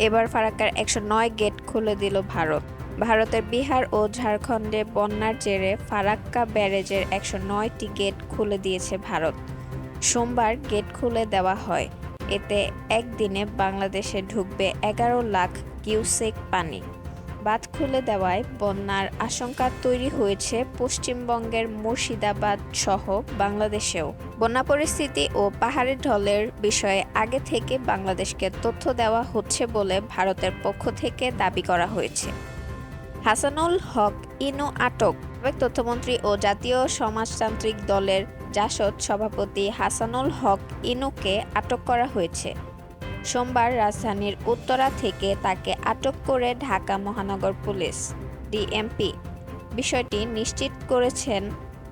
এবার ফারাক্কার একশো নয় গেট খুলে দিল ভারত। ভারতের বিহার ও ঝাড়খণ্ডে বন্যার জেরে ফারাক্কা ব্যারেজের একশো নয়টি গেট খুলে দিয়েছে ভারত। সোমবার গেট খুলে দেওয়া হয়। এতে একদিনে বাংলাদেশে ঢুকবে এগারো লাখ কিউসেক পানি। বাঁধ খুলে দেওয়ায় বন্যার আশঙ্কা তৈরি হয়েছে পশ্চিমবঙ্গের মুর্শিদাবাদ সহ বাংলাদেশেও। বন্যা পরিস্থিতি ও পাহাড়ের ঢলের বিষয়ে আগে থেকে বাংলাদেশকে তথ্য দেওয়া হচ্ছে বলে ভারতের পক্ষ থেকে দাবি করা হয়েছে। হাসানুল হক ইনু আটক। সাবেক তথ্যমন্ত্রী ও জাতীয় সমাজতান্ত্রিক দলের জাসদ সভাপতি হাসানুল হক ইনুকে আটক করা হয়েছে। সোমবার রাজধানীর উত্তরা থেকে তাকে আটক করে ঢাকা মহানগর পুলিশ, ডিএমপি। বিষয়টি নিশ্চিত করেছেন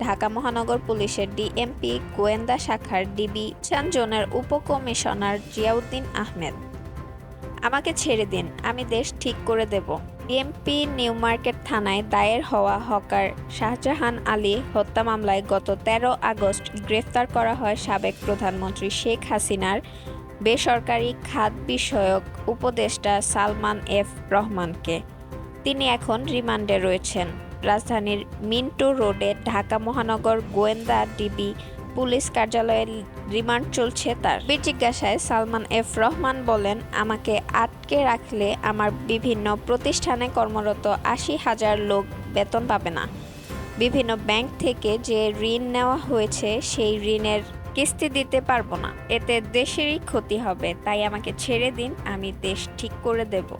ঢাকা মহানগর পুলিশের ডিএমপি গোয়েন্দা শাখার ডিবি জোনের উপকমিশনার জিয়াউদ্দিন আহমেদ। আমাকে ছেড়ে দিন, আমি দেশ ঠিক করে দেব। ডিএমপি নিউ মার্কেট থানায় দায়ের হওয়া হকার শাহজাহান আলী হত্যা মামলায় গত তেরো আগস্ট গ্রেফতার করা হয় সাবেক প্রধানমন্ত্রী শেখ হাসিনার বেসরকারি খাত বিষয়ক উপদেষ্টা সালমান এফ রহমানকে। তিনি এখন রিমান্ডে রয়েছেন। রাজধানীর মিন্টু রোডে ঢাকা মহানগর গোয়েন্দা ডিবি পুলিশ কার্যালয়ে রিমান্ড চলছে তার। জিজ্ঞাসায় সালমান এফ রহমান বলেন, আমাকে আটকে রাখলে আমার বিভিন্ন প্রতিষ্ঠানে কর্মরত আশি হাজার লোক বেতন পাবে না। বিভিন্ন ব্যাংক থেকে যে ঋণ নেওয়া হয়েছে, সেই ঋণের কিস্তি দিতে পারব না। এতে দেশেরই ক্ষতি হবে। তাই আমাকে ছেড়ে দিন, আমি দেশ ঠিক করে দেব।